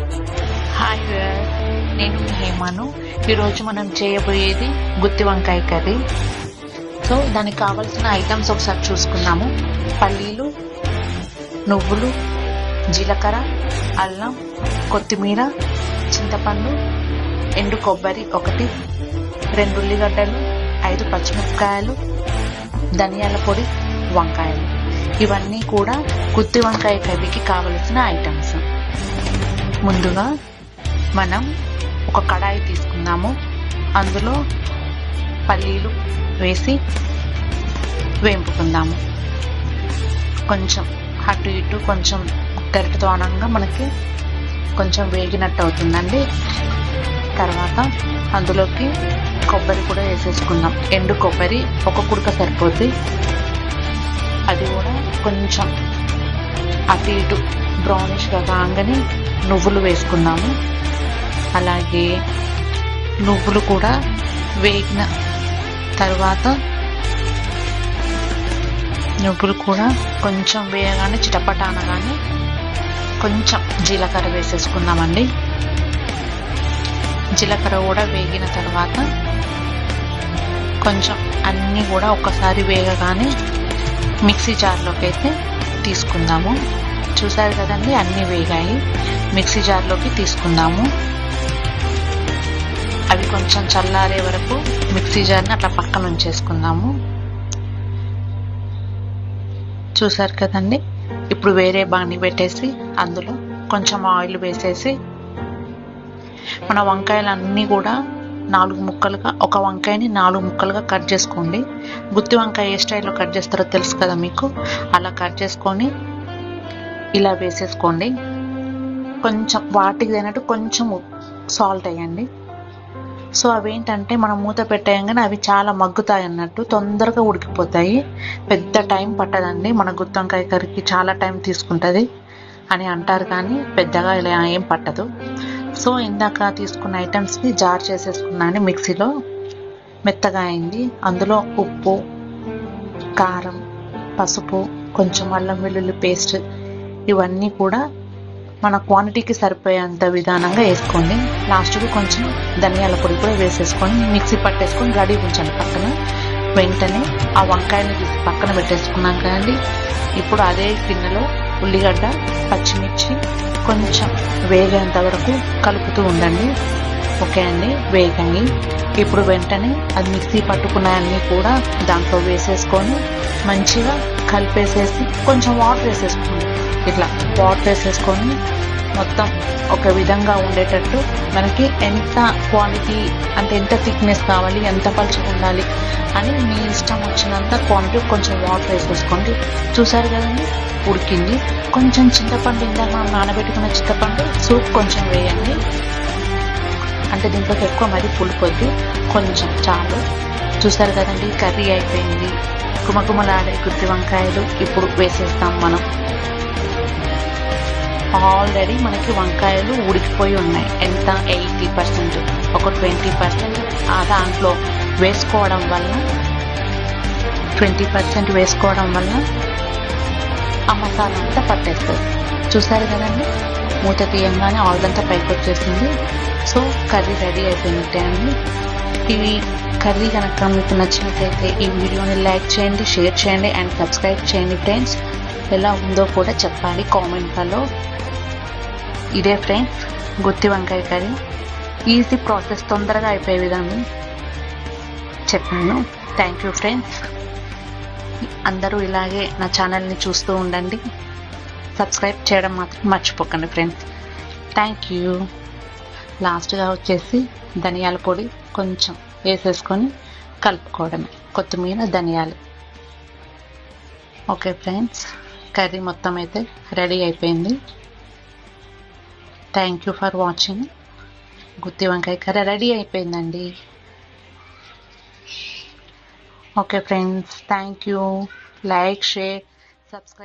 Hi నేను హేమను. హేమాను ఈరోజు మనం చేయబోయేది గుత్తి వంకాయ కర్రీ. సో దానికి కావాల్సిన ఐటమ్స్ ఒకసారి చూసుకున్నాము పల్లీలు నువ్వులు జీలకర్ర అల్లం కొత్తిమీర చింతపండు ఎండు కొబ్బరి ఒకటి రెండు ఉల్లిగడ్డలు ఐదు పచ్చిమిరపకాయలు ధనియాల పొడి వంకాయలు. ఇవన్నీ కూడా గుత్తి వంకాయ కర్రీకి కావలసిన ఐటమ్స్. ముందుగా మనం ఒక కడాయి తీసుకుందాము. అందులో పల్లీలు వేసి వేంపుకుందాము. కొంచెం అటు ఇటు కొంచెం గరిటతో అనంగా మనకి కొంచెం వేగినట్టు అవుతుందండి. తర్వాత అందులోకి కొబ్బరి కూడా వేసేసుకుందాం. ఎండు కొబ్బరి ఒక కుడక సరిపోద్ది. అది కూడా కొంచెం అటు ఇటు బ్రౌనిష్గా కాగానే నువ్వులు వేసుకున్నాము. అలాగే నువ్వులు కూడా వేగిన తర్వాత నువ్వులు కూడా కొంచెం వేయగానే చిటపట అనగానే కొంచెం జీలకర్ర వేసేసుకుందామండి. జీలకర్ర కూడా వేగిన తర్వాత కొంచెం అన్నీ కూడా ఒకసారి వేగగానే మిక్సీ జార్లోకి అయితే తీసుకుందాము. చూసారు కదండి అన్నీ వేగాయి. మిక్సీ జార్లోకి తీసుకుందాము. అవి కొంచెం చల్లారే వరకు మిక్సీ జార్ని అట్లా పక్కన ఉంచేసుకుందాము. చూసారు కదండి ఇప్పుడు వేరే బాణి పెట్టేసి అందులో కొంచెం ఆయిల్ వేసేసి మన వంకాయలు అన్నీ కూడా నాలుగు ముక్కలుగా ఒక వంకాయని నాలుగు ముక్కలుగా కట్ చేసుకోండి. గుత్తి వంకాయ ఏ స్టైల్లో కట్ చేస్తారో తెలుసు కదా మీకు? అలా కట్ చేసుకొని ఇలా వేసేసుకోండి. కొంచెం వాటికి తగినట్టు కొంచెం సాల్ట్ వేయండి. సో అవేంటంటే మనం మూత పెట్టేయంగానే అవి చాలా మగ్గుతాయి అన్నట్టు తొందరగా ఉడికిపోతాయి. పెద్ద టైం పట్టదండి. మన గుత్తొంకాయ కర్రీకి చాలా టైం తీసుకుంటుంది అని అంటారు కానీ పెద్దగా ఇలా ఏం పట్టదు. సో ఇందాక తీసుకున్న ఐటమ్స్ని జార్ చేసేసుకున్నాను మిక్సీలో. మెత్తగా అయింది. అందులో ఉప్పు కారం పసుపు కొంచెం అల్లం వెల్లుల్లి పేస్ట్ ఇవన్నీ కూడా మన క్వాంటిటీకి సరిపోయేంత విధానంగా వేసుకోండి. లాస్ట్కి కొంచెం ధనియాల పొడి కూడా వేసేసుకొని మిక్సీ పట్టేసుకొని రెడీ ఉంచండి పక్కన. వెంటనే ఆ వంకాయని తీసి పక్కన పెట్టేసుకున్నాం కదండి. ఇప్పుడు అదే గిన్నెలో ఉల్లిగడ్డ పచ్చిమిర్చి కొంచెం వేగేంత వరకు కలుపుతూ ఉండండి. ఓకే అండి వేగాయి ఇప్పుడు వెంటనే అది మిక్సీ పట్టుకున్నాయన్నీ కూడా దాంట్లో వేసేసుకొని మంచిగా కలిపేసేసి కొంచెం వాటర్ వేసేసుకోండి. ఇట్లా వాటర్ వేసేసుకొని మొత్తం ఒక విధంగా ఉండేటట్టు మనకి ఎంత క్వాలిటీ అంటే ఎంత థిక్నెస్ కావాలి ఎంత పలుచగా ఉండాలి అని మీ ఇష్టం వచ్చినంత క్వాంటిటీ కొంచెం వాటర్ వేసేసుకోండి. చూసారు కదండి? ఉడికింది. కొంచెం చింతపండు ఇందాక మనం నానబెట్టుకున్న చింతపండు సూప్ కొంచెం వేయండి. అంటే దీంట్లోకి ఎక్కువ మరి పులిపోద్ది కొంచెం చాలు చూసారు కదండి కర్రీ అయిపోయింది. గుమగుమలాడే గుత్తి వంకాయలు ఇప్పుడు వేసేస్తాం మనం. ఆల్రెడీ మనకి వంకాయలు ఉడికిపోయి ఉన్నాయి. ఎంత ఎయిటీ పర్సెంట్? ఒక ట్వంటీ పర్సెంట్. ఆ దాంట్లో వేసుకోవడం వల్ల ట్వంటీ పర్సెంట్ వేసుకోవడం వల్ల ఆ మసాలా అంతా పట్టేస్తుంది. చూసారు కదండి? మూత తీయంగానే ఆయిల్ అంతా పైకి వచ్చేసింది. సో కర్రీ రెడీ అయిపోయింది అండి ఇవి కర్రీ కనుక మీకు నచ్చినట్లయితే ఈ వీడియోని లైక్ చేయండి షేర్ చేయండి అండ్ సబ్స్క్రైబ్ చేయండి ఫ్రెండ్స్. ఎలా ఉందో కూడా చెప్పాలి కామెంట్లలో ఇదే ఫ్రెండ్స్ గుత్తి వంకాయ కర్రీ. ఈజీ ప్రాసెస్ తొందరగా అయిపోయే విధానం చెప్పాను. Thank you friends. అందరూ ఇలాగే నా ఛానల్ని చూస్తూ ఉండండి. సబ్స్క్రైబ్ చేయడం మాత్రం మర్చిపోకండి ఫ్రెండ్స్. Thank you. లాస్ట్గా వచ్చేసి ధనియాల పొడి కొంచెం వేసేసుకొని కలుపుకోవడమే. కొత్తిమీర ధనియాలు. ఓకే ఫ్రెండ్స్ కర్రీ మొత్తం అయితే రెడీ అయిపోయింది. థ్యాంక్ యూ ఫర్ వాచింగ్ గుత్తి వంకాయ కర్రీ రెడీ అయిపోయిందండి. Okay friends thank you like share subscribe